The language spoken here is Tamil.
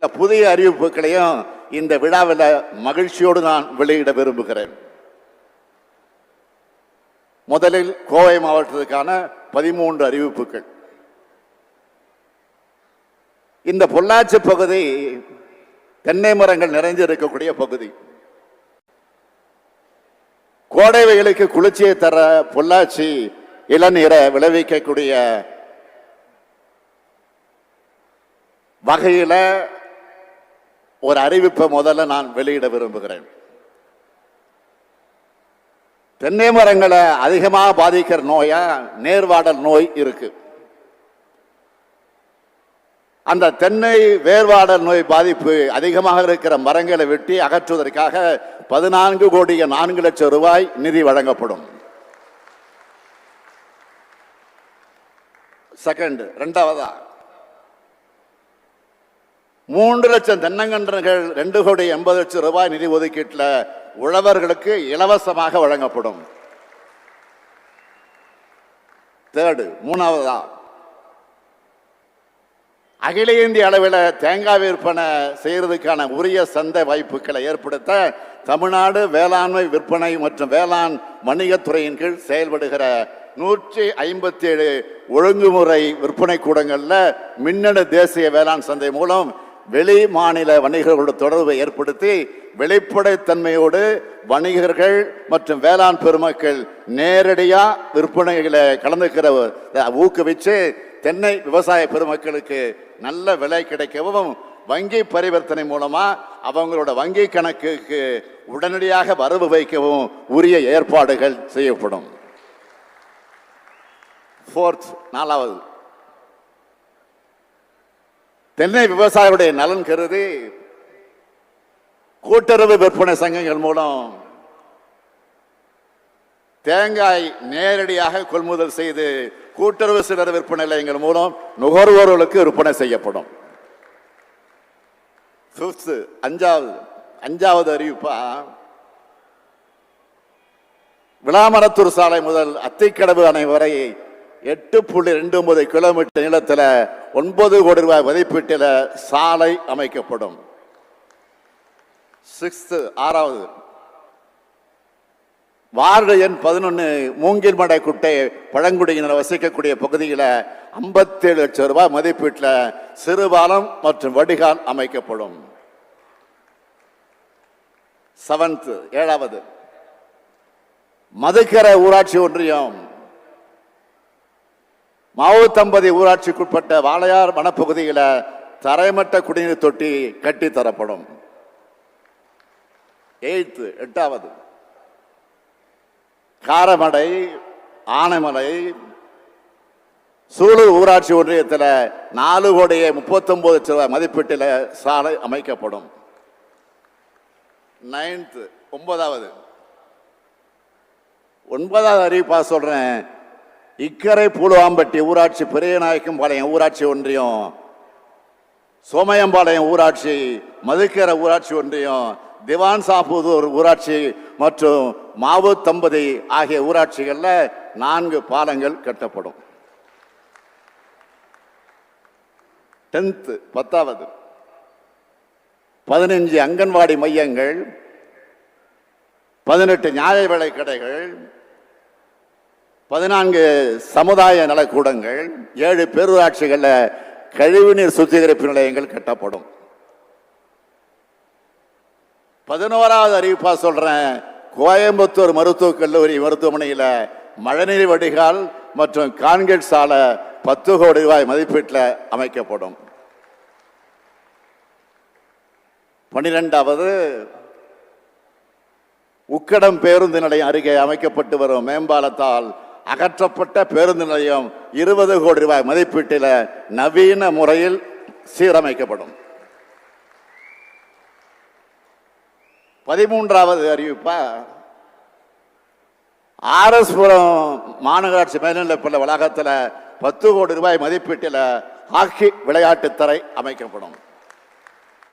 சில புதிய அறிவிப்புகளையும் இந்த விழாவில் மகிழ்ச்சியோடு நான் வெளியிட விரும்புகிறேன். முதலில் கோவை மாவட்டத்துக்கான பதிமூன்று அறிவிப்புகள். இந்த பொள்ளாச்சி பகுதி தென்னை மரங்கள் நிறைந்து இருக்கக்கூடிய பகுதி. கோடை வெயிலுக்கு குளிர்ச்சியை தர பொள்ளாச்சி இளநீரை விளைவிக்கக்கூடிய வகையில ஒரு அறிவிப்பை முதல்ல நான் வெளியிட விரும்புகிறேன். தென்னை மரங்களை அதிகமாக பாதிக்கிற நோயா நேர்வாடல் நோய் இருக்கு. அந்த தென்னை வேர்வாடல் நோய் பாதிப்பு அதிகமாக இருக்கிற மரங்களை வெட்டி அகற்றுவதற்காக பதினான்கு கோடிய நான்கு லட்சம் ரூபாய் நிதி வழங்கப்படும். செகண்ட் ரெண்டாவதா மூன்று லட்சம் தென்னங்கன்றுகள் ரெண்டு கோடி எண்பது லட்சம் ரூபாய் நிதி ஒதுக்கீட்டில் உழவர்களுக்கு இலவசமாக வழங்கப்படும். தேர்டு மூணாவதா? அகில இந்திய அளவில் தேங்காய் விற்பனை செய்யறதுக்கான உரிய சந்தை வாய்ப்புகளை ஏற்படுத்த தமிழ்நாடு வேளாண்மை விற்பனை மற்றும் வேளாண் வணிகத்துறையின் கீழ் செயல்படுகிற நூற்றி ஐம்பத்தி ஏழு ஒழுங்குமுறை விற்பனை கூடங்களில் மின்னணு தேசிய வேளாண் சந்தை மூலம் வெளி மாநில வணிகர்களோட தொடர்பை ஏற்படுத்தி வெளிப்படைத்தன்மையோடு வணிகர்கள் மற்றும் வேளாண் பெருமக்கள் நேரடியாக விற்பனைகளை கலந்துக்கிற ஊக்குவிச்சு தென்னை விவசாய பெருமக்களுக்கு நல்ல விலை கிடைக்கவும் வங்கி பரிவர்த்தனை மூலமாக அவங்களோட வங்கி கணக்குக்கு உடனடியாக வரவு வைக்கவும் உரிய ஏற்பாடுகள் செய்யப்படும். ஃபோர்த் நாலாவது. தென்னை விவசாயிகளுடைய நலன் கருதி கூட்டுறவு விற்பனை சங்கங்கள் மூலம் தேங்காய் நேரடியாக கொள்முதல் செய்து கூட்டுறவு சிலர் விற்பனை நிலையங்கள் மூலம் நுகர்வோர்களுக்கு விற்பனை செய்யப்படும். Fifth, அஞ்சாவது அஞ்சாவது அறிவிப்பா. விளாமரத்தூர் சாலை முதல் அத்திக்கடவு அணை வரை எட்டு புள்ளி ரெண்டு ஒன்பது கிலோமீட்டர் நீளத்தில் ஒன்பது கோடி ரூபாய் மதிப்பீட்டில் சாலை அமைக்கப்படும். சிக்ஸ்த்து ஆறாவது. வார்டு எண் பதினொன்று மூங்கில்மடை குட்டை பழங்குடியினர் வசிக்கக்கூடிய பகுதியில் ஐம்பத்தேழு லட்சம் ரூபாய் மதிப்பீட்டில் சிறுபாலம் மற்றும் வடிகால் அமைக்கப்படும். செவன்த் ஏழாவது. மதுக்கரை ஊராட்சி ஒன்றியம். மாவுத்தம்பதி ஊராட்சிக்குட்பட்ட வாளையார் வனப்பகுதியில் தரைமட்ட குடிநீர் தொட்டி கட்டி தரப்படும். எய்த்து எட்டாவது. காரமடை ஆனைமலை சூலூர் ஊராட்சி ஒன்றியத்தில் நாலு கோடியே முப்பத்தொம்பது லட்சம் ரூபாய் மதிப்பீட்டில் சாலை அமைக்கப்படும். நைன்த்து ஒன்பதாவது. ஒன்பதாவது அறிவிப்பாக சொல்கிறேன் இக்கரை பூலுவாம்பட்டி ஊராட்சி பெரியநாயக்கம் பாளையம் ஊராட்சி ஒன்றியம் சோமயம்பாளையம் ஊராட்சி மதுக்கரை ஊராட்சி ஒன்றியம் திவான் சாப்புதூர் ஊராட்சி மற்றும் மாவு தம்பதி ஆகிய ஊராட்சிகளில் நான்கு பாலங்கள் கட்டப்படும். டென்த்து பத்தாவது பதினஞ்சு அங்கன்வாடி மையங்கள் பதினெட்டு நியாய விலை கடைகள் பதினான்கு சமுதாய நலக்கூடங்கள் ஏழு பேரூராட்சிகளில் கழிவுநீர் சுத்திகரிப்பு நிலையங்கள் கட்டப்படும். பதினோராவது அறிவிப்பா சொல்றேன் கோயம்புத்தூர் மருத்துவக் கல்லூரி மருத்துவமனையில் மழைநீர் வடிகால் மற்றும் கான்கிரீட் சாலை பத்து கோடி ரூபாய் மதிப்பீட்டில் அமைக்கப்படும். பனிரெண்டாவது உக்கடம் பேருந்து நிலையம் அருகே அமைக்கப்பட்டு வரும் மேம்பாலத்தால் அகற்றப்பட்ட பேருந்து நிலையம் இருபது கோடி ரூபாய் மதிப்பீட்டில் நவீன முறையில் சீரமைக்கப்படும். பதிமூன்றாவது அறிவிப்பா ஆர்எஸ்புரம் மாநகராட்சி மேல்நிலைப்பள்ளி வளாகத்தில் பத்து கோடி ரூபாய் மதிப்பீட்டில் ஹாக்கி விளையாட்டுத்தரை அமைக்கப்படும்.